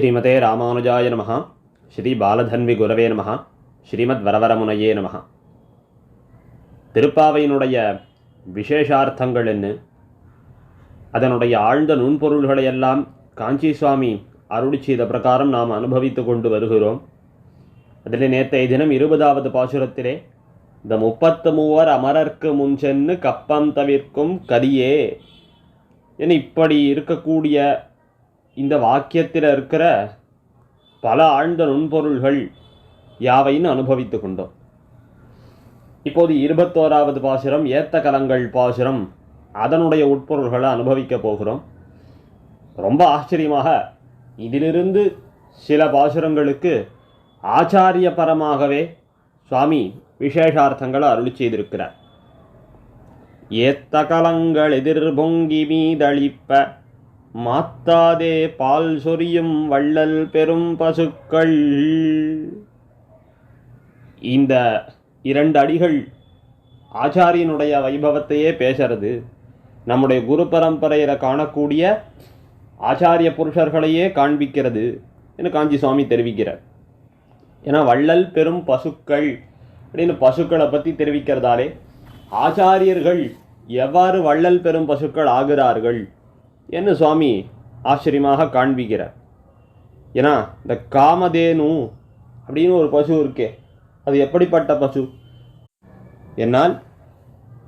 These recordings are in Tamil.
ஸ்ரீமதே ராமானுஜாய நம ஸ்ரீ பாலதன்வி குரவே நம ஸ்ரீமத் வரவரமுனையே நம திருப்பாவையினுடைய விசேஷார்த்தங்கள் என்ன அதனுடைய ஆழ்ந்த நுண்பொருள்களையெல்லாம் காஞ்சி சுவாமி அருளி செய்த பிரகாரம் நாம் அனுபவித்து கொண்டு வருகிறோம். அதில் நேற்றைய தினம் இருபதாவது பாசுரத்திலே இந்த முப்பத்து மூவர் அமரர்க்கு முன் சென்று கப்பம் தவிர்க்கும் கரியே என இப்படி இருக்கக்கூடிய இந்த வாக்கியத்தில் இருக்கிற பல ஆழ்ந்த நுண்பொருள்கள் யாவைன்னு அனுபவித்து கொண்டோம். இப்போது இருபத்தோராவது பாசுரம் ஏத்த கலங்கள் பாசுரம் அதனுடைய உட்பொருள்களை அனுபவிக்க போகிறோம். ரொம்ப ஆச்சரியமாக இதிலிருந்து சில பாசுரங்களுக்கு ஆச்சாரியபரமாகவே சுவாமி விசேஷார்த்தங்களை அருள் செய்திருக்கிறார். ஏத்த கலங்கள் எதிர்பொங்கி மீதளிப்ப மாத்தாதே பால் சொரியும் வள்ளல் பெரும் பசுக்கள். இந்த இரண்டு அடிகள் ஆச்சாரியனுடைய வைபவத்தையே பேசுறது. நம்முடைய குரு பரம்பரையில் காணக்கூடிய ஆச்சாரிய புருஷர்களையே காண்பிக்கிறது என்று காஞ்சி சுவாமி தெரிவிக்கிறார். ஏன்னா வள்ளல் பெரும் பசுக்கள் அப்படின்னு பசுக்களை பற்றி தெரிவிக்கிறதாலே ஆச்சாரியர்கள் எவ்வாறு வள்ளல் பெரும் பசுக்கள் ஆகிறார்கள் என்று சுவாமி ஆச்சரியமாக காண்பிக்கிறார்? ஏன்னா இந்த காமதேனு அப்படின்னு ஒரு பசு இருக்கே. அது எப்படிப்பட்ட பசு? என்னால்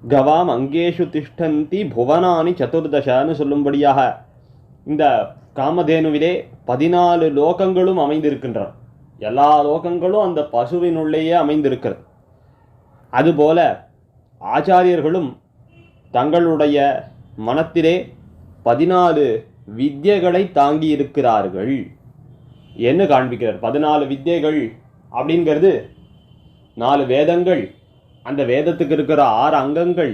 கவாம் அங்கேஷு திஷ்டந்தி புவனானி சதுர்தசான்னு சொல்லும்படியாக இந்த காமதேனுவிலே பதினாலு லோகங்களும் அமைந்திருக்கின்றன. எல்லா லோகங்களும் அந்த பசுவினுள்ளேயே அமைந்திருக்கிறது. அதுபோல ஆச்சாரியர்களும் தங்களுடைய மனத்திலே பதினாலு வித்தியகளை தாங்கி இருக்கிறார்கள் என்ன காண்பிக்கிறார்? பதினாலு வித்தியைகள் அப்படிங்கிறது நாலு வேதங்கள். அந்த வேதத்துக்கு இருக்கிற ஆறு அங்கங்கள்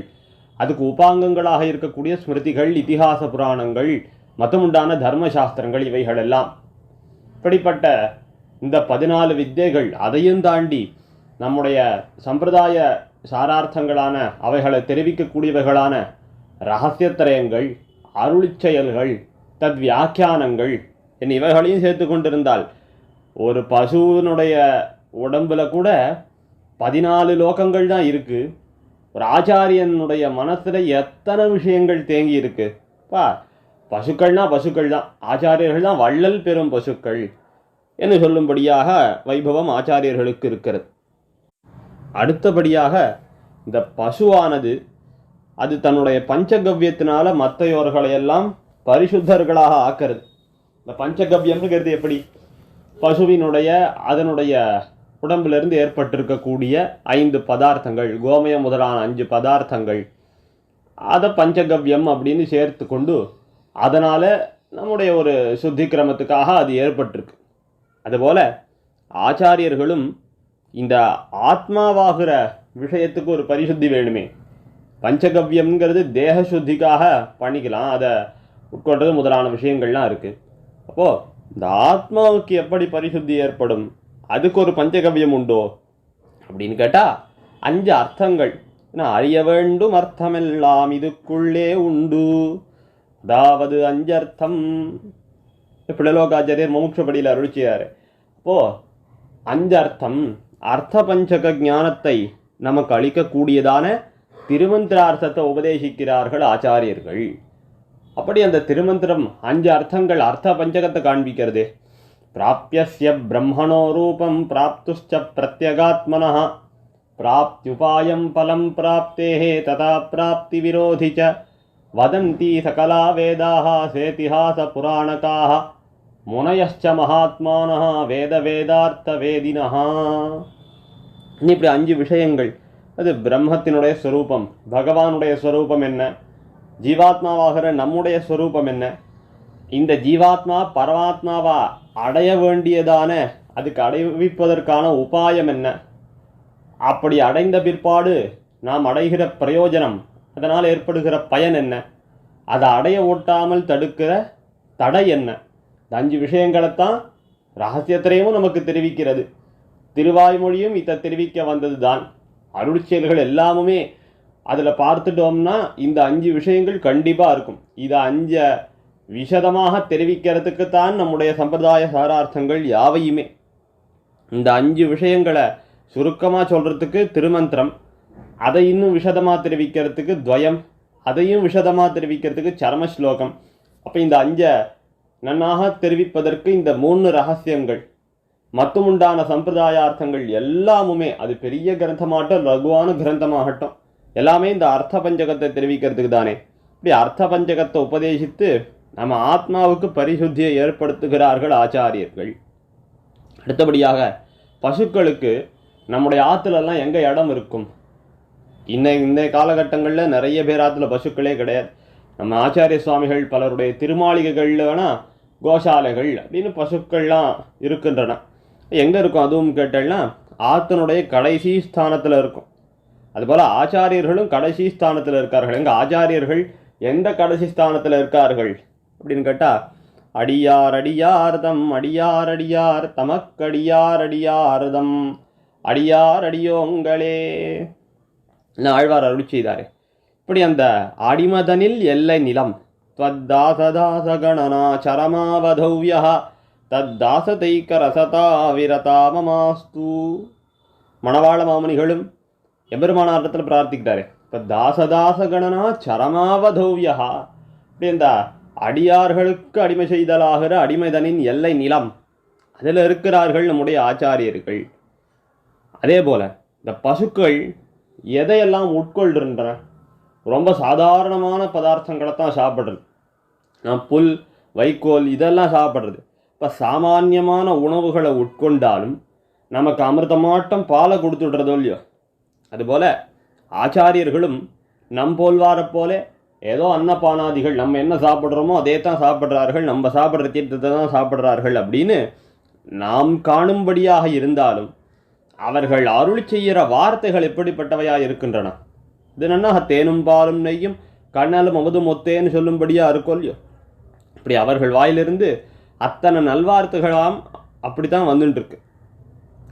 அதுக்கு உபாங்கங்களாக இருக்கக்கூடிய ஸ்மிருதிகள் இதிகாச புராணங்கள் மத்தமுண்டான தர்மசாஸ்திரங்கள் இவைகள் எல்லாம் இப்படிப்பட்ட இந்த பதினாலு வித்தைகள் அதையும் தாண்டி நம்முடைய சம்பிரதாய சாரார்த்தங்களான அவைகளை தெரிவிக்கக்கூடியவைகளான ரகசியத்திரயங்கள் அருளிச் செயல்கள் தத் வியாக்கியானங்கள் என் இவைகளையும் சேர்த்து கொண்டிருந்தால் ஒரு பசுவினுடைய உடம்புல கூட பதினாலு லோகங்கள் தான் இருக்குது ஒரு ஆச்சாரியனுடைய மனசில் எத்தனை விஷயங்கள் தேங்கி இருக்கு? பா பசுக்கள்னால் பசுக்கள் தான். ஆச்சாரியர்கள் தான் வள்ளல் பெறும் பசுக்கள் என்று சொல்லும்படியாக வைபவம் ஆச்சாரியர்களுக்கு இருக்கிறது. அடுத்தபடியாக இந்த பசுவானது அது தன்னுடைய பஞ்சகவ்யத்தினால மற்றையோர்களை எல்லாம் பரிசுத்தர்களாக ஆக்கிறது. இந்த பஞ்சகவ்யம்ங்கிறது எப்படி? பசுவினுடைய அதனுடைய உடம்பிலிருந்து ஏற்பட்டிருக்கக்கூடிய ஐந்து பதார்த்தங்கள் கோமயம் முதலான அஞ்சு பதார்த்தங்கள் அதை பஞ்சகவ்யம் அப்படின்னு சேர்த்து கொண்டு அதனால் நம்முடைய ஒரு சுத்தி கிரமத்துக்காக அது ஏற்பட்டிருக்கு. அதுபோல் ஆச்சாரியர்களும் இந்த ஆத்மாவாகிற விஷயத்துக்கு ஒரு பரிசுத்தி வேணுமே. பஞ்சகவ்யம்ங்கிறது தேக சுத்திக்காக பண்ணிக்கலாம். அதை உட்கொண்டது முதலான விஷயங்கள்லாம் இருக்குது அப்போது இந்த ஆத்மாவுக்கு எப்படி பரிசுத்தி ஏற்படும்? அதுக்கு ஒரு பஞ்சகவ்யம் உண்டோ? அப்படின்னு கேட்டால் அஞ்சு அர்த்தங்கள். ஏன்னா அறிய வேண்டும் அர்த்தமெல்லாம் இதுக்குள்ளே உண்டு. அதாவது அஞ்சர்த்தம் பிள்ளலோகாச்சாரியர் முமுட்சபடியில் அருளிச்சியார் அப்போது அஞ்சர்த்தம் அர்த்த பஞ்சக ஞானத்தை நமக்கு அளிக்கக்கூடியதான திருமந்திரார்த்தத்தை உபதேசிக்கிறார்கள் ஆச்சாரியர்கள். அப்படி அந்த திருமந்திரம் அஞ்சு அர்த்தங்கள் அர்த்த பஞ்சகத்தை காண்பிக்கிறது. பிராப்பியஸ்ய பிரம்மணோ ரூபம் பிராப்துஷ்ச பிரத்யகாத்மனः பிராப்தியுபாயம் பலம் பிராப்தேः ததா பிராப்தி விரோதி ச. வதந்தி சகலா வேதாக சேதிஹாச புராணகாः முனயश्च மகாத்மான வேத வேதார்த்த வேதினா இப்படி அஞ்சு விஷயங்கள். அது பிரம்மத்தினுடைய ஸ்வரூபம் பகவானுடைய ஸ்வரூபம் என்ன? ஜீவாத்மாவாகிற நம்முடைய ஸ்வரூபம் என்ன? இந்த ஜீவாத்மா பரமாத்மாவா அடைய வேண்டியதான அதுக்கு அடைவிப்பதற்கான உபாயம் என்ன? அப்படி அடைந்த பிற்பாடு நாம் அடைகிற பிரயோஜனம் அதனால் ஏற்படுகிற பயன் என்ன? அதை அடைய ஓட்டாமல் தடுக்கிற தடை என்ன? இந்த அஞ்சு விஷயங்களைத்தான் ரகசியத்திரையும் நமக்கு தெரிவிக்கிறது. திருவாய்மொழியும் இதை தெரிவிக்க வந்தது தான் அருட்செயல்கள் எல்லாமுமே அதில் பார்த்துட்டோம்னா இந்த அஞ்சு விஷயங்கள் கண்டிப்பாக இருக்கும். இதை அஞ்சை விஷதமாக தெரிவிக்கிறதுக்கு தான் நம்முடைய சம்பிரதாய சாரார்த்தங்கள் யாவையுமே. இந்த அஞ்சு விஷயங்களை சுருக்கமாக சொல்கிறதுக்கு திருமந்திரம் அதை இன்னும் விஷதமாக தெரிவிக்கிறதுக்கு துவயம் அதையும் விஷதமாக தெரிவிக்கிறதுக்கு சரம ஸ்லோகம் அப்போ இந்த அஞ்சை நன்னாக தெரிவிப்பதற்கு இந்த மூணு ரகசியங்கள். மத்துமுண்டான சம்பிரதாயார்த்தங்கள் எல்லாமுமே அது பெரிய கிரந்தமாகட்டும் லகுவான கிரந்தமாகட்டும். எல்லாமே இந்த அர்த்த பஞ்சகத்தை தெரிவிக்கிறதுக்கு தானே. இப்படி அர்த்த பஞ்சகத்தை உபதேசித்து நம்ம ஆத்மாவுக்கு பரிசுத்தியை ஏற்படுத்துகிறார்கள் ஆச்சாரியர்கள். அடுத்தபடியாக பசுக்களுக்கு நம்முடைய ஆற்றுலலாம் எங்கே இடம் இருக்கும்? இன்ன இந்த காலகட்டங்களில் நிறைய பேர் ஆற்றுல பசுக்களே கிடையாது. நம்ம ஆச்சாரிய சுவாமிகள் பலருடைய திருமாளிகைகளில் வேணால் கோஷாலைகள் அப்படின்னு பசுக்கள்லாம் இருக்கின்றன. எங்கே இருக்கும் அதுவும் கேட்டேன்னா ஆத்தனுடைய கடைசி ஸ்தானத்தில் இருக்கும். அதுபோல் ஆச்சாரியர்களும் கடைசி ஸ்தானத்தில் இருக்கார்கள். எங்கள் ஆச்சாரியர்கள் எந்த கடைசி ஸ்தானத்தில் இருக்கார்கள் அப்படின்னு கேட்டால் அடியார் அடியார் தம் அடியார் அடியார் தமக்கடியார் அடியார் தம் அடியார் அடியோங்களே என்ன ஆழ்வார் அருள் செய்தார். இப்படி அந்த அடிமதனில் எல்லை நிலம் துவத்தாசதாசகணனா சரமாவதவ்யா தத்தாசதைக்கரசதா விரதா மமாஸ்து மணவாள மாமனிகளும் எம்பெருமானாரத்தில் பிரார்த்திக்கிட்டாரு இப்போ தாசதாச கணனா சரமாவதௌவியா இப்படி இந்த அடியார்களுக்கு அடிமை செய்தலாகிற அடிமைதனின் எல்லை நிலம் அதில் இருக்கிறார்கள் நம்முடைய ஆச்சாரியர்கள். அதே போல் இந்த பசுக்கள் எதையெல்லாம் உட்கொள்கின்றன ரொம்ப சாதாரணமான பதார்த்தங்களை தான் சாப்பிட்றது. நான் புல் வைக்கோல் இதெல்லாம் சாப்பிட்றது. இப்போ சாமானியமான உணவுகளை உட்கொண்டாலும் நமக்கு அமிர்தமாட்டம் பாலை கொடுத்துடுறதோ இல்லையோ? அதுபோல் ஆச்சாரியர்களும் நம் போல்வார போல ஏதோ அன்னபானாதிகள் நம்ம என்ன சாப்பிட்றோமோ அதே தான் சாப்பிட்றார்கள் நம்ம சாப்பிட்ற தீர்த்தத்தை தான் சாப்பிட்றார்கள் அப்படின்னு நாம் காணும்படியாக இருந்தாலும் அவர்கள் அருள் செய்கிற வார்த்தைகள் எப்படிப்பட்டவையாக இருக்கின்றன? இது நன்னா தேனும் பாலும் நெய்யும் கண்ணாலும் அமுதும் ஒத்தேன்னு சொல்லும்படியாக இருக்கும் இல்லையோ? இப்படி அவர்கள் வாயிலிருந்து அத்தனை நல்வார்த்தைகளாம் அப்படி தான் வந்துட்டு இருக்கு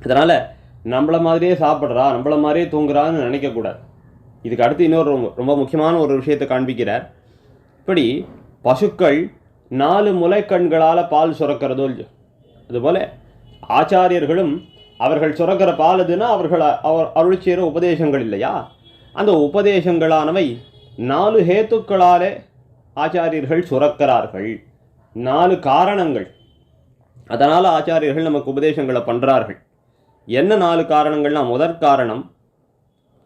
அதனால் நம்மள மாதிரியே சாப்பிட்றா நம்மள மாதிரியே தூங்குறான்னு நினைக்கக்கூடாது இதுக்கு அடுத்து இன்னொரு ரொம்ப ரொம்ப முக்கியமான ஒரு விஷயத்தை காண்பிக்கிறார். இப்படி பசுக்கள் நாலு முலைக்கண்களால் பால் சுரக்கிறதோ இல்லையோ அதுபோல் ஆச்சாரியர்களும் அவர்கள் சுரக்கிற பால் எதுனா அவர்கள் அவர் அருள் செய்கிற உபதேசங்கள் இல்லையா? அந்த உபதேசங்களானவை நாலு ஹேத்துக்களாலே ஆச்சாரியர்கள் சுரக்கிறார்கள். நாலு காரணங்கள். அதனால் ஆச்சாரியர்கள் நமக்கு உபதேசங்களை பண்ணுறார்கள் என்ன நாலு காரணங்கள்னா முதற் காரணம்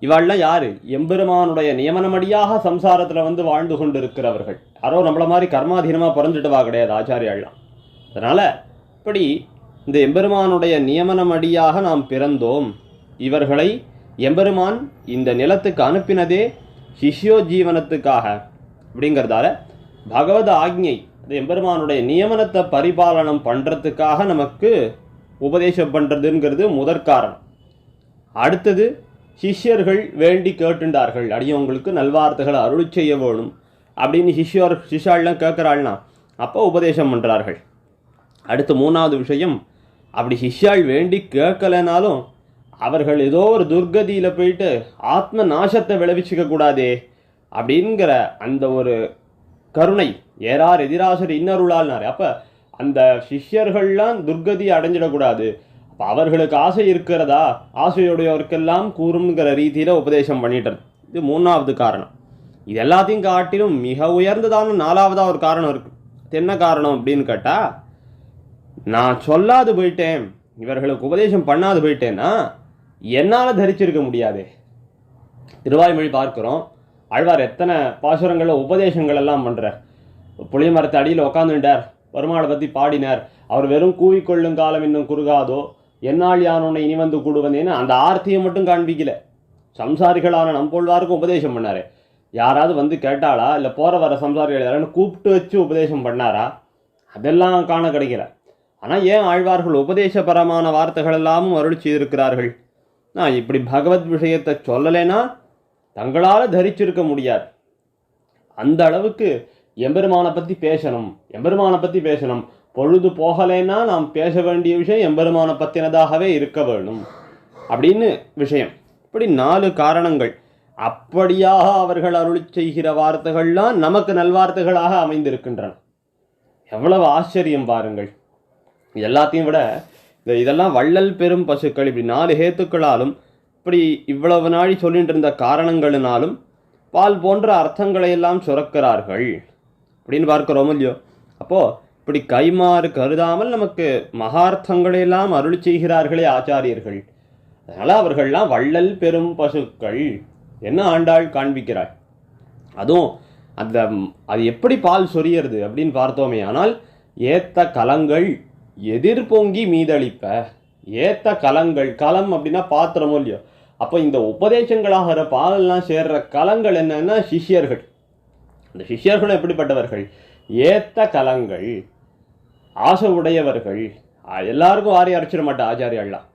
இவாள்லாம் யார்? எம்பெருமானுடைய நியமனமடியாக சம்சாரத்தில் வந்து வாழ்ந்து கொண்டு இருக்கிறவர்கள் யாரோ நம்மள மாதிரி கர்மாதீனமாக பிறந்துட்டுவா கிடையாது ஆச்சாரியாள்லாம் அதனால் இப்படி இந்த எம்பெருமானுடைய நியமனமடியாக நாம் பிறந்தோம். இவர்களை எம்பெருமான் இந்த நிலத்துக்கு அனுப்பினதே சிஷ்யோ ஜீவனத்துக்காக. அப்படிங்கிறதால பகவத ஆக்ஞை எம்பெருமானுடைய நியமனத்தை பரிபாலனம் பண்ணுறதுக்காக நமக்கு உபதேசம் பண்ணுறதுங்கிறது முதற் காரணம். அடுத்தது சிஷ்யர்கள் வேண்டி கேட்டுண்டார்கள். அடியவங்களுக்கு நல்வார்த்தைகளை அருள் செய்ய வேணும் அப்படின்னு சிஷ்யோர் சிஷ்யாள்லாம் கேட்குறாள்னா அப்போ உபதேசம் பண்ணுறார்கள் அடுத்து மூணாவது விஷயம் அப்படி சிஷ்யாள் வேண்டி கேட்கலைனாலும் அவர்கள் ஏதோ ஒரு துர்கதியில் போயிட்டு ஆத்ம நாசத்தை விளைவிச்சிக்க கூடாதே அப்படிங்கிற அந்த ஒரு கருணை ஏறார் எதிராசர் இன்னருளால்னாரு அப்போ அந்த சிஷ்யர்கள்லாம் துர்கதி அடைஞ்சிடக்கூடாது. அப்போ அவர்களுக்கு ஆசை இருக்கிறதா? ஆசையுடையவர்க்கெல்லாம் கூறுங்கிற ரீதியில் உபதேசம் பண்ணிட்டது. இது மூணாவது காரணம். இது எல்லாத்தையும் காட்டிலும் மிக உயர்ந்ததான நாலாவதா ஒரு காரணம் இருக்கு. என்ன காரணம் அப்படின்னு கேட்டால் நான் சொல்லாது போயிட்டேன். இவர்களுக்கு உபதேசம் பண்ணாது போயிட்டேன்னா என்னால் தரிச்சிருக்க முடியாது. திருவாய்மொழி பார்க்குறோம். ஆழ்வார் எத்தனை பாசுரங்களில் உபதேசங்கள் எல்லாம் பண்ணுறார் புளிய மரத்து அடியில் உக்காந்துட்டார். பெருமாளை பற்றி பாடினார். அவர் வெறும் கூவிக்கொள்ளும் காலம் இன்னும் குறுகாதோ? என்னால் யான் உன்னை இனி வந்து கூடுவந்தேன்னு அந்த ஆர்த்தியை மட்டும் காண்பிக்கல. சம்சாரிகளான நம்பொழ்வாருக்கும் உபதேசம் பண்ணார். யாராவது வந்து கேட்டாளா? இல்லை போகிற வர சம்சாரிகள் யாராவது கூப்பிட்டு வச்சு உபதேசம் பண்ணாரா? அதெல்லாம் காண கிடைக்கல. ஆனால் ஏன் ஆழ்வார்கள் உபதேசபரமான வார்த்தைகள் எல்லாமும் அருள் செய்திருக்கிறார்கள்? நான் இப்படி பகவத் விஷயத்தை சொல்லலைன்னா தங்களால் தரிச்சிருக்க முடியாது. அந்த அளவுக்கு எம்பெருமானை பற்றி பேசணும். எம்பெருமானை பற்றி பேசணும். பொழுது போகலைன்னா நாம் பேச வேண்டிய விஷயம் எம்பெருமானை பற்றினதாகவே இருக்க வேணும். அப்படின்னு விஷயம். இப்படி நாலு காரணங்கள். அப்படியாக அவர்கள் அருள் செய்கிற வார்த்தைகள்லாம் நமக்கு நல்வார்த்தைகளாக அமைந்திருக்கின்றன. எவ்வளவு ஆச்சரியம் பாருங்கள். எல்லாத்தையும் விட இதெல்லாம் வள்ளல் பெரும் பசுக்கள். இப்படி நாலு ஹேத்துக்களாலும் இப்படி இவ்வளவு நாழி சொல்லிட்டு இருந்த காரணங்களினாலும் பால் போன்ற அர்த்தங்களை எல்லாம் சுரக்கிறார்கள். அப்படின்னு பார்க்கிறோம் இல்லையோ அப்போ இப்படி கைமாறு கருதாமல் நமக்கு மகார்த்தங்களை எல்லாம் அருள் செய்கிறார்களே ஆச்சாரியர்கள். அதனால் அவர்கள்லாம் வள்ளல் பெரும் பசுக்கள். என்ன ஆண்டாள் காண்பிக்கிறாள் அதுவும் அந்த அது எப்படி பால் சொரியறது அப்படின்னு பார்த்தோமே ஆனால் ஏத்த கலங்கள் எதிர்பொங்கி மீதளிப்ப. ஏத்த கலங்கள் கலம் அப்படின்னா பாத்திரமோ இல்லையோ? அப்போ இந்த உபதேசங்களாகிற பாலெல்லாம் சேர்ற கலங்கள் என்னன்னா சிஷ்யர்கள். அந்த சிஷியர்களும் எப்படிப்பட்டவர்கள்? ஏத்த கலங்கள் ஆசை உடையவர்கள். எல்லாருக்கும் வாரி அரைச்சிட மாட்டா ஆச்சாரியாள்லாம்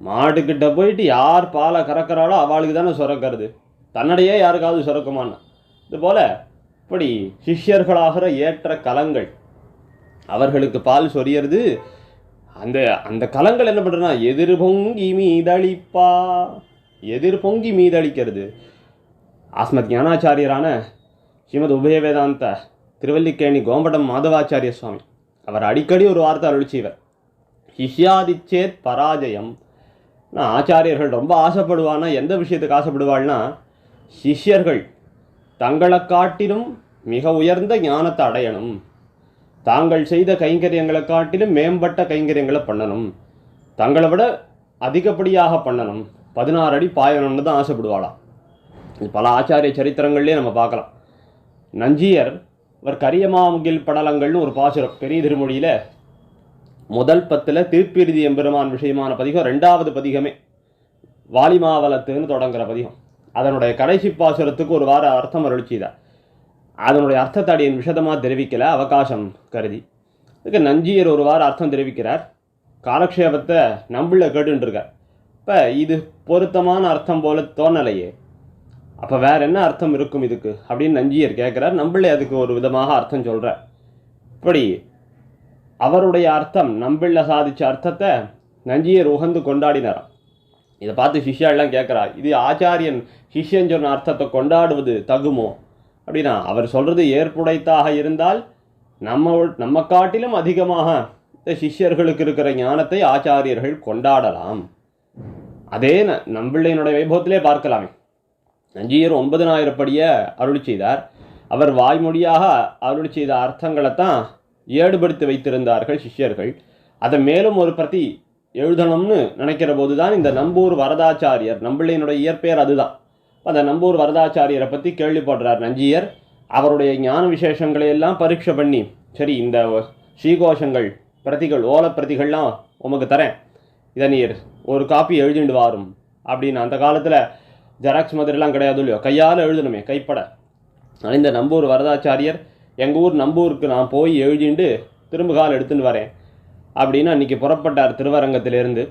மாட்டுக்கிட்ட போயிட்டு யார் பாலை கறக்கிறாளோ அவளுக்கு தானே சுரக்கிறது. தன்னடையே யாருக்காவது சுரக்குமான்னு. இது போல இப்படி சிஷ்யர்களாகிற ஏற்ற கலங்கள். அவர்களுக்கு பால் சொரியறது அந்த அந்த கலங்கள் என்ன பண்ணுறதுனா எதிர் பொங்கி மீதளிப்பா. எதிர் பொங்கி மீதளிக்கிறது. ஆஸ்மத் ஞானாச்சாரியரான ஸ்ரீமத் உபய வேதாந்த திருவல்லிக்கேணி கோம்படம் மாதவாச்சாரிய சுவாமி அவர் அடிக்கடி ஒரு வார்த்தை அருள் செய்வர் சிஷ்யாதிச்சேத் பராஜயம். நான் ஆச்சாரியர்கள் ரொம்ப ஆசைப்படுவானா எந்த விஷயத்துக்கு ஆசைப்படுவாள்னா சிஷ்யர்கள் தங்களை காட்டிலும் மிக உயர்ந்த ஞானத்தை அடையணும். தாங்கள் செய்த கைங்கரியங்களை காட்டிலும் மேம்பட்ட கைங்கரியங்களை பண்ணணும். தங்களை விட அதிகப்படியாக பண்ணணும். பதினாறு அடி பாயணும்னு தான் ஆசைப்படுவாளாம் இது பல ஆச்சாரிய சரித்திரங்கள்லேயே நம்ம பார்க்கலாம். நஞ்சியர் இவர் கரியமாமுகில் படலங்கள்னு ஒரு பாசுரம். பெரிய திருமொழியில் முதல் பத்தில் திருப்பிருதி எம்பெருமான் விஷயமான பதிகம் ரெண்டாவது பதிகமே வாலிமாவலத்துன்னு தொடங்குற பதிகம். அதனுடைய கடைசி பாசுரத்துக்கு ஒரு வார அர்த்தம் அருள் செய்தார். அதனுடைய அர்த்தத்தை அடியன் விஷதமாக தெரிவிக்கல அவகாசம் கருதி. இதுக்கு நஞ்சியர் ஒரு வாரம் அர்த்தம் தெரிவிக்கிறார். காலக்ஷேபத்தை நம்பிள்ள கேட்டுருக்கார் இப்போ இது பொருத்தமான அர்த்தம் போல தோணலையே. அப்போ வேற என்ன அர்த்தம் இருக்கும் இதுக்கு? அப்படின்னு நஞ்சியர் கேட்குறார். நம்மளே அதுக்கு ஒரு விதமாக அர்த்தம் சொல்கிறார் இப்படி அவருடைய அர்த்தம் நம்பிள்ள சாதிச்ச அர்த்தத்தை நஞ்சியர் உகந்து கொண்டாடினாராம். இதை பார்த்து சிஷ்யாலாம் கேட்குறா இது ஆச்சாரியன் சிஷ்யன் சொன்ன அர்த்தத்தை கொண்டாடுவது தகுமோ? அப்படின்னா அவர் சொல்றது ஏற்புடைத்தாக இருந்தால் நம்ம நம்ம காட்டிலும் அதிகமாக இந்த சிஷ்யர்களுக்கு இருக்கிற ஞானத்தை ஆச்சாரியர்கள் கொண்டாடலாம். அதே ந- நம்பிள்ளையினுடைய வைபவத்திலே பார்க்கலாமே. நஞ்சியர் ஒன்பதனாயிரப்படிய அருள் செய்தார். அவர் வாய்மொழியாக அருள் செய்த அர்த்தங்களைத்தான் ஏடுபடுத்தி வைத்திருந்தார்கள் சிஷ்யர்கள். அதை மேலும் ஒரு பிரதி எழுதணும்னு நினைக்கிற போதுதான் இந்த நம்பூர் வரதாச்சாரியர் நம்பிள்ளையினுடைய இயற்பெயர் அதுதான். அந்த நம்பூர் வரதாச்சாரியரை பற்றி கேள்விப்படுறார் நஞ்சியர். அவருடைய ஞான விசேஷங்களை எல்லாம் பரீட்சை பண்ணி சரி இந்த ஸ்ரீகோஷங்கள் பிரதிகள் ஓலப் பிரதிகள்லாம் உமக்கு தரேன். இதை நீர் ஒரு காப்பி எழுதிண்டு வாரும். அப்படின்னு அந்த காலத்தில் ஜெராக்ஸ் மாதிரிலாம் கிடையாது இல்லையோ? கையால் எழுதணுமே கைப்பட. ஆனால் இந்த நம்பூர் வரதாச்சாரியர் எங்கள் ஊர் நம்பூருக்கு நான் போய் எழுதிண்டு திரும்ப கால் எடுத்துன்னு வரேன். அப்படின்னு அன்னைக்கு புறப்பட்டார் திருவரங்கத்திலிருந்து.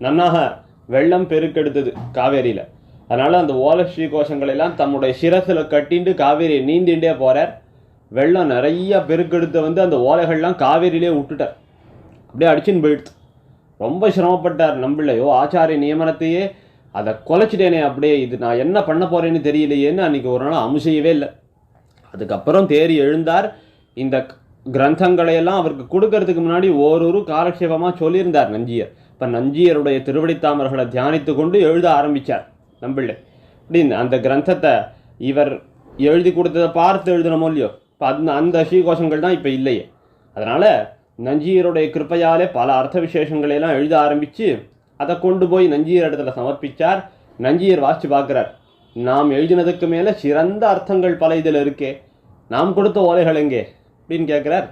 நன்னாக வெள்ளம் பெருக்கெடுத்தது காவேரியில். அதனால் அந்த ஓல ஸ்ரீகோஷங்களை எல்லாம் தம்முடைய சிரசில் கட்டிண்டு காவேரியை நீந்திண்டே போகிறார் வெள்ளம் நிறைய பெருக்கெடுத்து வந்து அந்த ஓலைகள்லாம் காவேரியிலே விட்டுட்டார். அப்படியே அடிச்சுன்னு போயிடுச்சு. ரொம்ப சிரமப்பட்டார் நம்பிள்ளையோ ஆச்சாரிய நியமனத்தையே. அதை குலைச்சிட்டேனே அப்படியே இது நான் என்ன பண்ண போகிறேன்னு தெரியலையேன்னு அன்றைக்கி ஒரு நாள் அமுசையவே இல்லை. அதுக்கப்புறம் தேறி எழுந்தார். இந்த கிரந்தங்களை எல்லாம் அவருக்கு கொடுக்கறதுக்கு முன்னாடி ஓரொரு காலக்ஷேபமாக சொல்லியிருந்தார் நஞ்சியர். இப்போ நஞ்சியருடைய திருவடித்தாமர்களை தியானித்து கொண்டு எழுத ஆரம்பித்தார் நம்பிள்ளை. அப்படின்னு அந்த கிரந்தத்தை இவர் எழுதி கொடுத்ததை பார்த்து எழுதணுமோ இல்லையோ? இப்போ அந்த அந்த ஸ்ரீகோஷங்கள் தான் இப்போ இல்லையே. அதனால் நஞ்சியருடைய கிருப்பையாலே பல அர்த்த விசேஷங்களை எல்லாம் எழுத ஆரம்பித்து அதை கொண்டு போய் நஞ்சியர் இடத்துல சமர்ப்பித்தார் நஞ்சியர் வாசிச்சு பார்க்குறார். நாம் எழுதினதுக்கு மேலே சிறந்த அர்த்தங்கள் பல இதில் இருக்கே. நாம் கொடுத்த ஓலைகள் எங்கே? அப்படின்னு கேட்குறார்.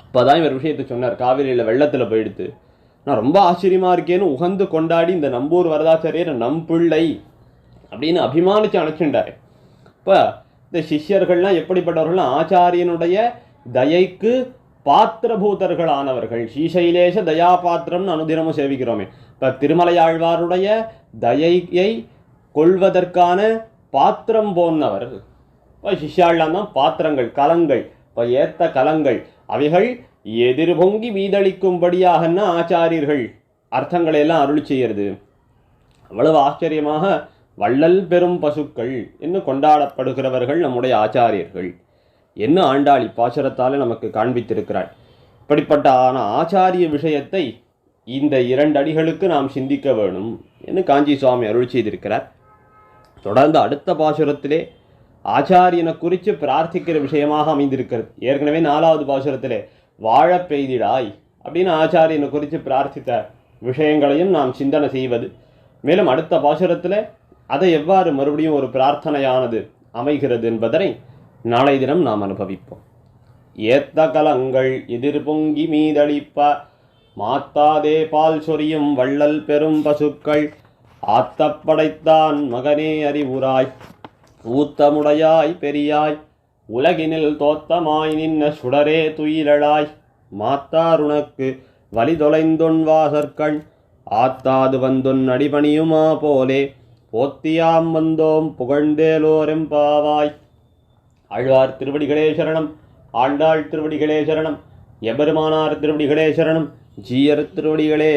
அப்பதான் இவர் விஷயத்தை சொன்னார். காவிரியில் வெள்ளத்தில் போயிடுத்து. நான் ரொம்ப ஆச்சரியமா இருக்கேன்னு உகந்து கொண்டாடி இந்த நம்பூர் வரதாச்சாரியர் நம் பிள்ளை அப்படின்னு அபிமானிச்சு அணைச்சுட்டாரு இப்போ இந்த சிஷ்யர்கள்லாம் எப்படிப்பட்டவர்கள்லாம் ஆச்சாரியனுடைய தயைக்கு பாத்திரபூதர்களானவர்கள். ஸ்ரீசைலேஷ தயா பாத்திரம்னு அனுதினமும் சேவிக்கிறோமே. இப்போ திருமலையாழ்வாருடைய தயையை கொள்வதற்கான பாத்திரம் போன்னவர் இப்போ சிஷ்யாள்லாம் தான் பாத்திரங்கள் கலங்கள். இப்போ ஏத்த கலங்கள். அவைகள் எதிர்பொங்கி வீதளிக்கும்படியாகன்னா ஆச்சாரியர்கள்? அர்த்தங்களை எல்லாம் அருள் செய்யறது. அவ்வளவு ஆச்சரியமாக வள்ளல் பெரும் பசுக்கள் என்று கொண்டாடப்படுகிறவர்கள் நம்முடைய ஆச்சாரியர்கள். என்ன ஆண்டாளி பாசுரத்தாலே நமக்கு காண்பித்திருக்கிறாள். இப்படிப்பட்ட ஆன ஆச்சாரிய விஷயத்தை இந்த இரண்டு அடிகளுக்கு நாம் சிந்திக்க வேணும் என்று காஞ்சி சுவாமி அருள் செய்திருக்கிறார். தொடர்ந்து அடுத்த பாசுரத்திலே ஆச்சாரியனை குறித்து பிரார்த்திக்கிற விஷயமாக அமைந்திருக்கிறது. ஏற்கனவே நாலாவது பாசுரத்திலே வாழ பெய்திடாய் அப்படின்னு ஆச்சாரியனை குறித்து பிரார்த்தித்த விஷயங்களையும் நாம் சிந்தனை செய்வது. மேலும் அடுத்த பாசுரத்தில் அதை எவ்வாறு மறுபடியும் ஒரு பிரார்த்தனையானது அமைகிறது என்பதனை நாளை தினம் நாம் அனுபவிப்போம். ஏத்த கலங்கள் எதிர் பொங்கி மீதளிப்ப மாத்தாதே பால் சொரியும் வள்ளல் பெரும் பசுக்கள் ஆத்தப்படைத்தான் மகனே அறிவுராய் ஊத்தமுடையாய் பெரியாய் உலகினில் தோத்தமாய் நின்ன சுடரே துயிலழாய். மாத்தாருனக்கு வலிதொலைந்தொன் வாசற்கண். ஆத்தாது வந்தொன் அடிபணியுமா போலே. போத்தியாம் வந்தோம் புகழ்ந்தேலோரெம்பாவாய் ஆழ்வார் திருவடிகளே சரணம். ஆண்டாள் திருவடிகளே சரணம். எபெருமானார் திருவடிகளே சரணம். ஜீயர் திருவடிகளே